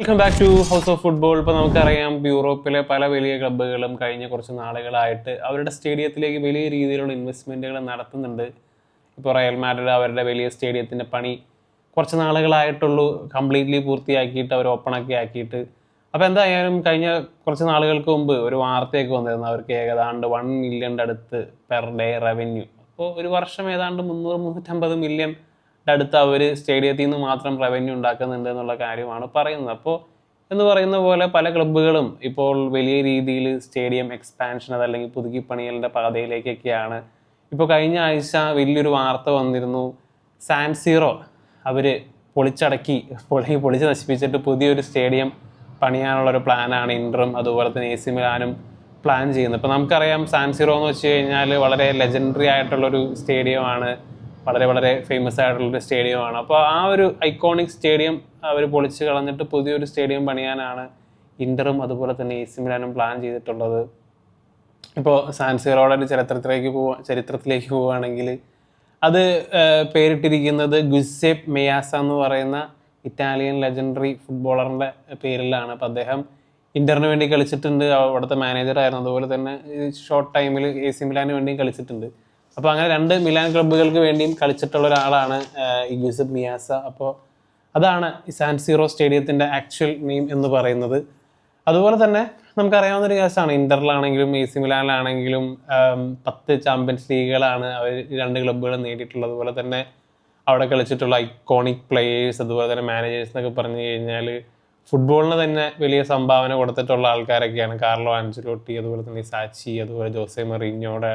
Welcome back to house of football ഇപ്പോൾ നമുക്കറിയാം യൂറോപ്പിലെ പല വലിയ ക്ലബ്ബുകളും കഴിഞ്ഞ കുറച്ച് നാളുകളായിട്ട് അവരുടെ സ്റ്റേഡിയത്തിലേക്ക് വലിയ രീതിയിലുള്ള ഇൻവെസ്റ്റ്മെന്റുകൾ നടത്തുന്നുണ്ട്. ഇപ്പോൾ റയൽ മാഡ്രിഡ് അവരുടെ വലിയ സ്റ്റേഡിയത്തിന്റെ പണി കുറച്ച് നാളുകളായിട്ടുള്ളൂ കംപ്ലീറ്റ്ലി പൂർത്തിയാക്കിയിട്ട് അവർ ഓപ്പണൊക്കെ ആക്കിയിട്ട്. അപ്പോൾ എന്തായാലും കഴിഞ്ഞ കുറച്ച് നാളുകൾക്ക് മുമ്പ് ഒരു വാർത്തയൊക്കെ വന്നിരുന്നു. അവർക്ക് ഏതാണ്ട് വൺ മില്യന്റെ അടുത്ത് പെർ ഡേ റവന്യൂ അപ്പോൾ ഒരു വർഷം ഏതാണ്ട് മുന്നൂറ് മുന്നൂറ്റമ്പത് മില്യൺ അടുത്ത് അവർ സ്റ്റേഡിയത്തിൽ നിന്ന് മാത്രം റവന്യൂ ഉണ്ടാക്കുന്നുണ്ട് എന്നുള്ള കാര്യമാണ് പറയുന്നത്. അപ്പോൾ എന്ന് പറയുന്ന പോലെ പല ക്ലബ്ബുകളും ഇപ്പോൾ വലിയ രീതിയിൽ സ്റ്റേഡിയം എക്സ്പാൻഷൻ അതല്ലെങ്കിൽ പുതുക്കി പാതയിലേക്കൊക്കെയാണ്. ഇപ്പോൾ കഴിഞ്ഞ ആഴ്ച വലിയൊരു വാർത്ത വന്നിരുന്നു. സാൻസീറോ അവർ പൊളിച്ചടക്കി പൊളി പൊളിച്ച് നശിപ്പിച്ചിട്ട് പുതിയൊരു സ്റ്റേഡിയം പണിയാനുള്ള ഒരു പ്ലാനാണ് ഇന്ററും അതുപോലെ തന്നെ എ സി മിലാനും പ്ലാൻ ചെയ്യുന്നത്. ഇപ്പോൾ നമുക്കറിയാം സാൻസിറോ എന്ന് വെച്ച് കഴിഞ്ഞാൽ വളരെ ലെജൻഡറി ആയിട്ടുള്ളൊരു സ്റ്റേഡിയമാണ്. വളരെ വളരെ ഫേമസ് ആയിട്ടുള്ളൊരു സ്റ്റേഡിയമാണ്. അപ്പോൾ ആ ഒരു ഐക്കോണിക് സ്റ്റേഡിയം അവർ പൊളിച്ച് കളഞ്ഞിട്ട് പുതിയൊരു സ്റ്റേഡിയം പണിയാനാണ് ഇന്ററും അതുപോലെ തന്നെ എ സി മിലാനും പ്ലാൻ ചെയ്തിട്ടുള്ളത്. ഇപ്പോൾ സാൻസിറോയുടെ ചരിത്രത്തിലേക്ക് പോവാ ചരിത്രത്തിലേക്ക് പോവുകയാണെങ്കിൽ അത് പേരിട്ടിരിക്കുന്നത് ഗുസേപ് മെയാസ എന്ന് പറയുന്ന ഇറ്റാലിയൻ ലെജൻഡറി ഫുട്ബോളറിന്റെ പേരിലാണ്. അപ്പോൾ അദ്ദേഹം ഇന്ററിന് വേണ്ടി കളിച്ചിട്ടുണ്ട്. അവിടുത്തെ മാനേജറായിരുന്നു അതുപോലെ തന്നെ ഷോർട്ട് ടൈമിൽ എ സി മിലാന് വേണ്ടിയും കളിച്ചിട്ടുണ്ട്. അപ്പോൾ അങ്ങനെ രണ്ട് മിലാൻ ക്ലബ്ബുകൾക്ക് വേണ്ടിയും കളിച്ചിട്ടുള്ള ഒരാളാണ് യൂസഫ് മിയാസ. അപ്പോൾ അതാണ് സാൻ സീറോ സ്റ്റേഡിയത്തിന്റെ ആക്ച്വൽ നെയിം എന്ന് പറയുന്നത്. അതുപോലെ തന്നെ നമുക്കറിയാവുന്ന ഒരു കേസാണ്. ഇന്ററിലാണെങ്കിലും എ സി മിലാനിലാണെങ്കിലും പത്ത് ചാമ്പ്യൻസ് ലീഗുകളാണ് അവർ രണ്ട് ക്ലബ്ബുകളും നേടിയിട്ടുള്ളത്. അതുപോലെ തന്നെ അവിടെ കളിച്ചിട്ടുള്ള ഐക്കോണിക് പ്ലേയേഴ്സ് അതുപോലെ തന്നെ മാനേജേഴ്സ് എന്നൊക്കെ പറഞ്ഞു കഴിഞ്ഞാൽ ഫുട്ബോളിന് തന്നെ വലിയ സംഭാവന കൊടുത്തിട്ടുള്ള ആൾക്കാരൊക്കെയാണ്. കാർലോ ആൻസലോട്ടി അതുപോലെ തന്നെ സാച്ചി അതുപോലെ ജോസെ മറീഞ്ഞോടെ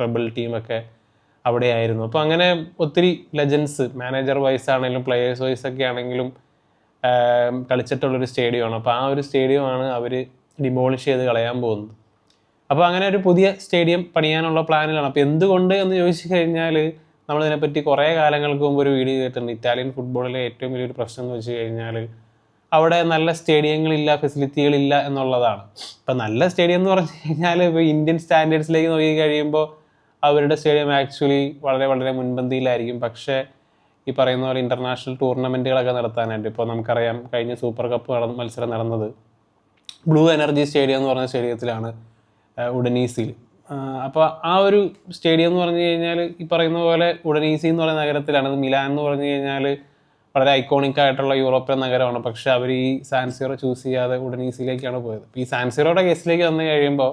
ട്രബിൾ ടീമൊക്കെ അവിടെയായിരുന്നു. അപ്പോൾ അങ്ങനെ ഒത്തിരി ലെജൻസ് മാനേജർ വൈസ് ആണെങ്കിലും പ്ലേയേഴ്സ് വൈസ് ഒക്കെ ആണെങ്കിലും കളിച്ചിട്ടുള്ളൊരു സ്റ്റേഡിയമാണ് അപ്പോൾ ആ ഒരു സ്റ്റേഡിയമാണ് അവർ ഡിമോളിഷ് ചെയ്ത് കളയാൻ പോകുന്നത്. അപ്പോൾ അങ്ങനെ ഒരു പുതിയ സ്റ്റേഡിയം പണിയാനുള്ള പ്ലാനിലാണ് അപ്പോൾ എന്തുകൊണ്ട് എന്ന് ചോദിച്ചു കഴിഞ്ഞാൽ നമ്മൾ ഇതിനെപ്പറ്റി കുറേ കാലങ്ങൾക്ക് മുമ്പ് ഒരു വീഡിയോ ചെയ്തിട്ടുണ്ട് ഇറ്റാലിയൻ ഫുട്ബോളിലെ ഏറ്റവും വലിയൊരു പ്രശ്നം എന്ന് വെച്ച് കഴിഞ്ഞാൽ അവിടെ നല്ല സ്റ്റേഡിയങ്ങളില്ല ഫെസിലിറ്റികളില്ല എന്നുള്ളതാണ്. ഇപ്പം നല്ല സ്റ്റേഡിയം എന്ന് പറഞ്ഞു കഴിഞ്ഞാൽ ഇപ്പോൾ ഇന്ത്യൻ സ്റ്റാൻഡേർഡ്സിലേക്ക് നോക്കി കഴിയുമ്പോൾ അവരുടെ സ്റ്റേഡിയം ആക്ച്വലി വളരെ വളരെ മുൻപന്തിയിലായിരിക്കും. പക്ഷേ ഈ പറയുന്ന പോലെ ഇന്റർനാഷണൽ ടൂർണമെന്റുകളൊക്കെ നടത്താനായിട്ട് ഇപ്പോൾ നമുക്കറിയാം കഴിഞ്ഞ സൂപ്പർ കപ്പ് നടന്ന മത്സരം നടന്നത് ബ്ലൂ എനർജി സ്റ്റേഡിയം എന്ന് പറഞ്ഞ സ്റ്റേഡിയത്തിലാണ് ഉഡനീസിൽ അപ്പോൾ ആ ഒരു സ്റ്റേഡിയം എന്ന് പറഞ്ഞു കഴിഞ്ഞാൽ ഈ പറയുന്ന പോലെ ഉഡനീസി എന്ന് പറയുന്ന നഗരത്തിലാണ്. അത് മിലാൻ എന്ന് പറഞ്ഞു കഴിഞ്ഞാൽ വളരെ ഐക്കോണിക് ആയിട്ടുള്ള യൂറോപ്യൻ നഗരമാണ്. പക്ഷേ അവർ ഈ സാൻസിറോ ചൂസ് ചെയ്യാതെ ഉഡനീസിയിലേക്കാണ് പോയത്. ഈ സാൻസിറോയുടെ കേസിലേക്ക് വന്നു കഴിയുമ്പോൾ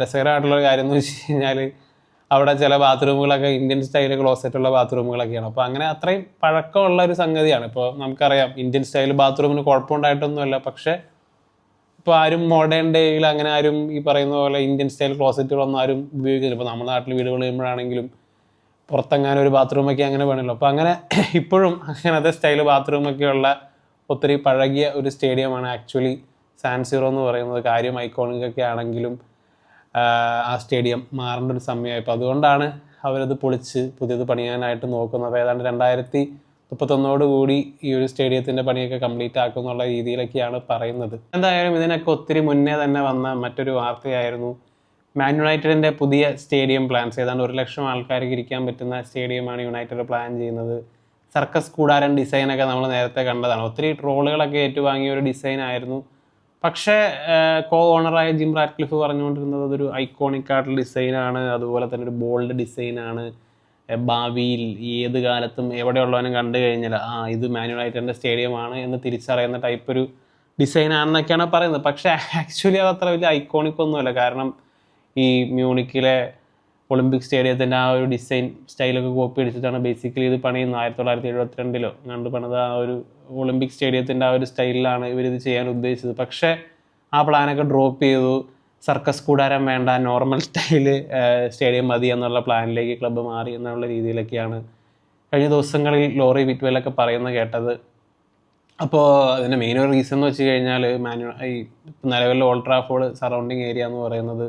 രസകരമായിട്ടുള്ള കാര്യം എന്ന് വെച്ച് കഴിഞ്ഞാൽ അവിടെ ചില ബാത്റൂമുകളൊക്കെ ഇന്ത്യൻ സ്റ്റൈൽ ക്ലോസറ്റുള്ള ബാത്റൂമുകളൊക്കെയാണ്. അപ്പോൾ അങ്ങനെ അത്രയും പഴക്കമുള്ള ഒരു സംഗതിയാണ്. ഇപ്പോൾ നമുക്കറിയാം ഇന്ത്യൻ സ്റ്റൈൽ ബാത്റൂമിന് കുഴപ്പമുണ്ടായിട്ടൊന്നുമല്ല. പക്ഷേ ഇപ്പോൾ ആരും മോഡേൺ ഡേയിൽ അങ്ങനെ ആരും ഈ പറയുന്ന പോലെ ഇന്ത്യൻ സ്റ്റൈൽ ക്ലോസറ്റുകളൊന്നും ആരും ഉപയോഗിക്കുന്നില്ല. ഇപ്പോൾ നമ്മുടെ നാട്ടിൽ വീടുകൾ ചെയ്യുമ്പോഴാണെങ്കിലും പുറത്തെങ്ങാനും ഒരു ബാത്റൂമൊക്കെ അങ്ങനെ വേണമല്ലോ. അപ്പോൾ അങ്ങനെ ഇപ്പോഴും അങ്ങനത്തെ സ്റ്റൈൽ ബാത്റൂമൊക്കെയുള്ള ഒത്തിരി പഴകിയ ഒരു സ്റ്റേഡിയമാണ് ആക്ച്വലി സാൻസിറോ എന്ന് പറയുന്നത്. കാര്യം ഐക്കോണിക് ഒക്കെ ആണെങ്കിലും ആ സ്റ്റേഡിയം മാറേണ്ട ഒരു സമയമായി അപ്പോൾ അതുകൊണ്ടാണ് അവരത് പൊളിച്ച് പുതിയത് പണിയാനായിട്ട് നോക്കുന്നത്. അപ്പോൾ ഏതാണ്ട് രണ്ടായിരത്തി മുപ്പത്തൊന്നോട് കൂടി ഈ ഒരു സ്റ്റേഡിയത്തിന്റെ പണിയൊക്കെ കംപ്ലീറ്റ് ആക്കും എന്നുള്ള രീതിയിലൊക്കെയാണ് പറയുന്നത്. എന്തായാലും ഇതിനൊക്കെ ഒത്തിരി മുന്നേ തന്നെ വന്ന മറ്റൊരു വാർത്തയായിരുന്നു. മാൻ യുണൈറ്റഡിന്റെ പുതിയ സ്റ്റേഡിയം പ്ലാൻസ്. ഏതാണ്ട് ഒരു ലക്ഷം ആൾക്കാർക്ക് ഇരിക്കാൻ പറ്റുന്ന സ്റ്റേഡിയമാണ് യുണൈറ്റഡ് പ്ലാൻ ചെയ്യുന്നത്. സർക്കസ് കൂടാരൻ ഡിസൈനൊക്കെ നമ്മൾ നേരത്തെ കണ്ടതാണ്. ഒത്തിരി ട്രോളുകളൊക്കെ ഏറ്റുവാങ്ങിയ ഒരു ഡിസൈൻ ആയിരുന്നു പക്ഷേ കോ ഓണറായ ജിം റാറ്റ്ക്ലിഫ് പറഞ്ഞുകൊണ്ടിരുന്നത് അതൊരു ഐക്കോണിക് ആയിട്ടുള്ള ഡിസൈനാണ്. അതുപോലെ തന്നെ ഒരു ബോൾഡ് ഡിസൈനാണ്. ഭാവിയിൽ ഏത് കാലത്തും എവിടെയുള്ളവനും കണ്ടു കഴിഞ്ഞാൽ ആ ഇത് യുണൈറ്റഡിന്റെ സ്റ്റേഡിയമാണ് എന്ന് തിരിച്ചറിയുന്ന ടൈപ്പ് ഒരു ഡിസൈൻ ആണെന്നൊക്കെയാണ് പറയുന്നത്. പക്ഷേ ആക്ച്വലി അത് അത്ര വലിയ ഐക്കോണിക് ഒന്നുമല്ല കാരണം ഈ മ്യൂണിക്കിലെ ഒളിമ്പിക് സ്റ്റേഡിയത്തിന്റെ ആ ഒരു ഡിസൈൻ സ്റ്റൈലൊക്കെ കോപ്പി അടിച്ചിട്ടാണ് ബേസിക്കലി ഇത് പണിയുന്നത്. ആയിരത്തി തൊള്ളായിരത്തി എഴുപത്തിരണ്ടിലോ കണ്ട് പണിത് ആ ഒരു ഒളിമ്പിക് സ്റ്റേഡിയത്തിന്റെ ആ ഒരു സ്റ്റൈലിലാണ് ഇവരിത് ചെയ്യാൻ ഉദ്ദേശിച്ചത്. പക്ഷേ ആ പ്ലാനൊക്കെ ഡ്രോപ്പ് ചെയ്തു. സർക്കസ് കൂടാരം വേണ്ട നോർമൽ സ്റ്റൈൽ സ്റ്റേഡിയം മതി എന്നുള്ള പ്ലാനിലേക്ക് ക്ലബ്ബ് മാറി എന്നുള്ള രീതിയിലൊക്കെയാണ് കഴിഞ്ഞ ദിവസങ്ങളിൽ ലോറി വിറ്റ്വലൊക്കെ പറയുന്നത് കേട്ടത്. അപ്പോൾ അതിന്റെ മെയിൻ ഒരു റീസൺ എന്ന് വെച്ച് കഴിഞ്ഞാൽ മാനു ഈ നിലവിലെ ഓൾട്രാഫോർഡ് സറൗണ്ടിങ് ഏരിയ എന്ന് പറയുന്നത്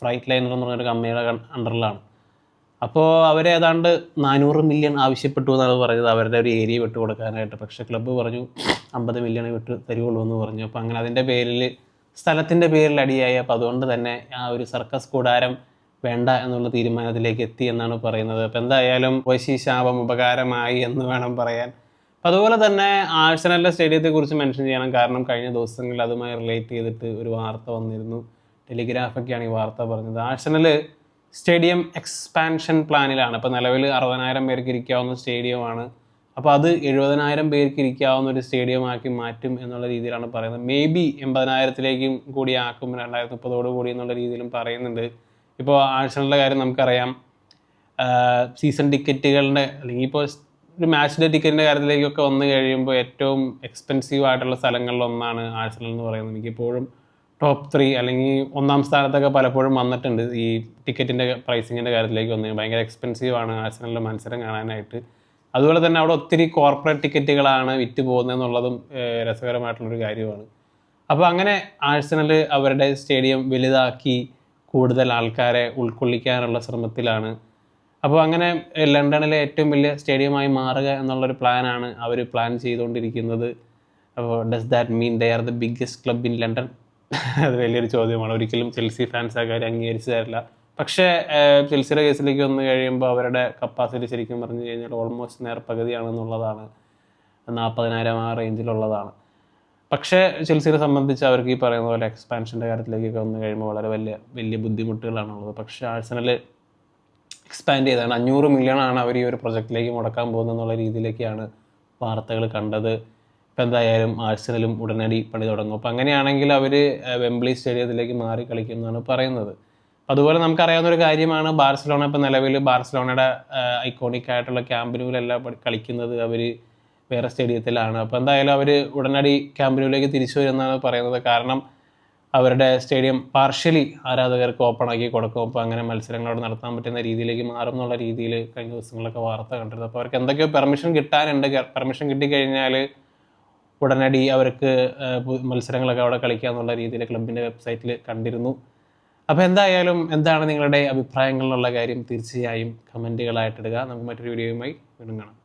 ഫ്രൈറ്റ് ലൈനർ എന്ന് പറഞ്ഞൊരു കമ്പനിയുടെ അണ്ടറിലാണ്. അപ്പോൾ അവരേതാണ്ട് നാനൂറ് മില്യൺ ആവശ്യപ്പെട്ടു എന്നാണ് പറഞ്ഞത്. അവരുടെ ഒരു ഏരിയ വിട്ടു കൊടുക്കാനായിട്ട്. പക്ഷേ ക്ലബ്ബ് പറഞ്ഞു അമ്പത് മില്യൺ വിട്ട് തരുവുള്ളൂ എന്ന് പറഞ്ഞു. അപ്പോൾ അങ്ങനെ അതിന്റെ പേരിൽ സ്ഥലത്തിന്റെ പേരിൽ അടിയായി. അപ്പോൾ അതുകൊണ്ട് തന്നെ ആ ഒരു സർക്കസ് കൂടാരം വേണ്ട എന്നുള്ള തീരുമാനത്തിലേക്ക് എത്തി എന്നാണ് പറയുന്നത്. അപ്പോൾ എന്തായാലും വശി ശാപം ഉപകാരമായി എന്ന് വേണം പറയാൻ. അപ്പം അതുപോലെ തന്നെ ആഴ്സണലിന്റെ സ്റ്റേഡിയത്തെക്കുറിച്ച് മെൻഷൻ ചെയ്യണം. കാരണം കഴിഞ്ഞ ദിവസങ്ങളിൽ അതുമായി റിലേറ്റ് ചെയ്തിട്ട് ഒരു വാർത്ത വന്നിരുന്നു. ടെലിഗ്രാഫൊക്കെയാണ് ഈ വാർത്ത പറഞ്ഞത്. ആഴ്സണൽ സ്റ്റേഡിയം എക്സ്പാൻഷൻ പ്ലാനിലാണ്. ഇപ്പോൾ നിലവിൽ അറുപതിനായിരം പേർക്ക് ഇരിക്കാവുന്ന സ്റ്റേഡിയമാണ്. അപ്പോൾ അത് എഴുപതിനായിരം പേർക്ക് ഇരിക്കാവുന്ന ഒരു സ്റ്റേഡിയമാക്കി മാറ്റും എന്നുള്ള രീതിയിലാണ് പറയുന്നത്. മേ ബി എൺപതിനായിരത്തിലേക്കും കൂടി ആക്കും രണ്ടായിരത്തി മുപ്പതോട് കൂടി എന്നുള്ള രീതിയിലും പറയുന്നുണ്ട്. ഇപ്പോൾ ആഴ്സണലിന്റെ കാര്യം നമുക്കറിയാം. സീസൺ ടിക്കറ്റുകളുടെ അല്ലെങ്കിൽ ഇപ്പോൾ ഒരു മാച്ചിന്റെ ടിക്കറ്റിന്റെ കാര്യത്തിലേക്കൊക്കെ വന്നു കഴിയുമ്പോൾ ഏറ്റവും എക്സ്പെൻസീവ് ആയിട്ടുള്ള സ്ഥലങ്ങളിലൊന്നാണ് ആഴ്സണൽ എന്ന് പറയുന്നത്. മിക്കപ്പോഴും ടോപ്പ് ത്രീ അല്ലെങ്കിൽ ഒന്നാം സ്ഥാനത്തൊക്കെ പലപ്പോഴും വന്നിട്ടുണ്ട്. ഈ ടിക്കറ്റിന്റെ പ്രൈസിങ്ങിന്റെ കാര്യത്തിലേക്ക് വന്ന് ഭയങ്കര എക്സ്പെൻസീവ് ആണ്. ആഴ്സണലിന്റെ മത്സരം കാണാനായിട്ട്. അതുപോലെ തന്നെ അവിടെ ഒത്തിരി കോർപ്പറേറ്റ് ടിക്കറ്റുകളാണ് വിറ്റ് പോകുന്നതെന്നുള്ളതും രസകരമായിട്ടുള്ളൊരു കാര്യമാണ്. അപ്പോൾ അങ്ങനെ ആഴ്സണൽ അവരുടെ സ്റ്റേഡിയം വലുതാക്കി കൂടുതൽ ആൾക്കാരെ ഉൾക്കൊള്ളിക്കാനുള്ള ശ്രമത്തിലാണ്. അപ്പോൾ അങ്ങനെ ലണ്ടനിലെ ഏറ്റവും വലിയ സ്റ്റേഡിയമായി മാറുക എന്നുള്ളൊരു പ്ലാനാണ് അവർ പ്ലാൻ ചെയ്തുകൊണ്ടിരിക്കുന്നത്. അപ്പോൾ does that mean they are the biggest club in London അത് വലിയൊരു ചോദ്യമാണ്. ഒരിക്കലും ചെൽസി ഫാൻസ് ആ കാര്യം അംഗീകരിച്ചു തരില്ല പക്ഷേ ചെൽസിയുടെ കേസിലേക്ക് വന്നു കഴിയുമ്പോൾ അവരുടെ കപ്പാസിറ്റി ശരിക്കും പറഞ്ഞു കഴിഞ്ഞാൽ ഓൾമോസ്റ്റ് നേർ പകുതിയാണെന്നുള്ളതാണ് നാൽപ്പതിനായിരം ആ റേഞ്ചിലുള്ളതാണ് പക്ഷേ ചെൽസിയെ സംബന്ധിച്ച് അവർക്ക് ഈ പറയുന്ന പോലെ എക്സ്പാൻഷന്റെ കാര്യത്തിലേക്കൊക്കെ വന്നു കഴിയുമ്പോൾ വളരെ വലിയ വലിയ ബുദ്ധിമുട്ടുകളാണുള്ളത്. പക്ഷേ ആഴ്സണൽ എക്സ്പാൻഡ് ചെയ്താണ്. അഞ്ഞൂറ് മില്യൺ ആണ് അവർ ഈ ഒരു പ്രൊജക്റ്റിലേക്ക് മുടക്കാൻ പോകുന്നത് എന്നുള്ള രീതിയിലേക്കാണ് വാർത്തകൾ കണ്ടത്. ഇപ്പം എന്തായാലും ആഴ്സണലും ഉടനടി പണി തുടങ്ങും. അപ്പം അങ്ങനെയാണെങ്കിൽ അവർ വെംബ്ലി സ്റ്റേഡിയത്തിലേക്ക് മാറി കളിക്കുമെന്നാണ് പറയുന്നത്. അതുപോലെ നമുക്കറിയാവുന്ന ഒരു കാര്യമാണ് ബാർസലോണ ഇപ്പം നിലവിൽ ബാർസലോണയുടെ ഐക്കോണിക് ആയിട്ടുള്ള ക്യാമ്പിനൂലെല്ലാം കളിക്കുന്നത് അവർ വേറെ സ്റ്റേഡിയത്തിലാണ്. അപ്പോൾ എന്തായാലും അവർ ഉടനടി ക്യാമ്പിനൂലേക്ക് തിരിച്ചു വരുമെന്നാണ് പറയുന്നത്. കാരണം അവരുടെ സ്റ്റേഡിയം പാർഷ്യലി ആരാധകർക്ക് ഓപ്പൺ ആക്കി കൊടുക്കും. അപ്പോൾ അങ്ങനെ മത്സരങ്ങളോട് നടത്താൻ പറ്റുന്ന രീതിയിലേക്ക് മാറും എന്നുള്ള രീതിയിൽ കഴിഞ്ഞ ദിവസങ്ങളൊക്കെ വാർത്ത കണ്ടിരുന്നു. അപ്പോൾ അവർക്ക് എന്തൊക്കെയോ പെർമിഷൻ കിട്ടാനുണ്ട്. പെർമിഷൻ കിട്ടിക്കഴിഞ്ഞാൽ ഉടനടി അവർക്ക് മത്സരങ്ങളൊക്കെ അവിടെ കളിക്കുക എന്നുള്ള രീതിയിൽ ക്ലബിന്റെ വെബ്സൈറ്റിൽ കണ്ടിരുന്നു. അപ്പോൾ എന്തായാലും എന്താണ് നിങ്ങളുടെ അഭിപ്രായങ്ങൾ കാര്യം തീർച്ചയായും കമന്റുകളായിട്ടിടുക. നമുക്ക് മറ്റൊരു വീഡിയോയുമായി വീണ്ടും കാണാം.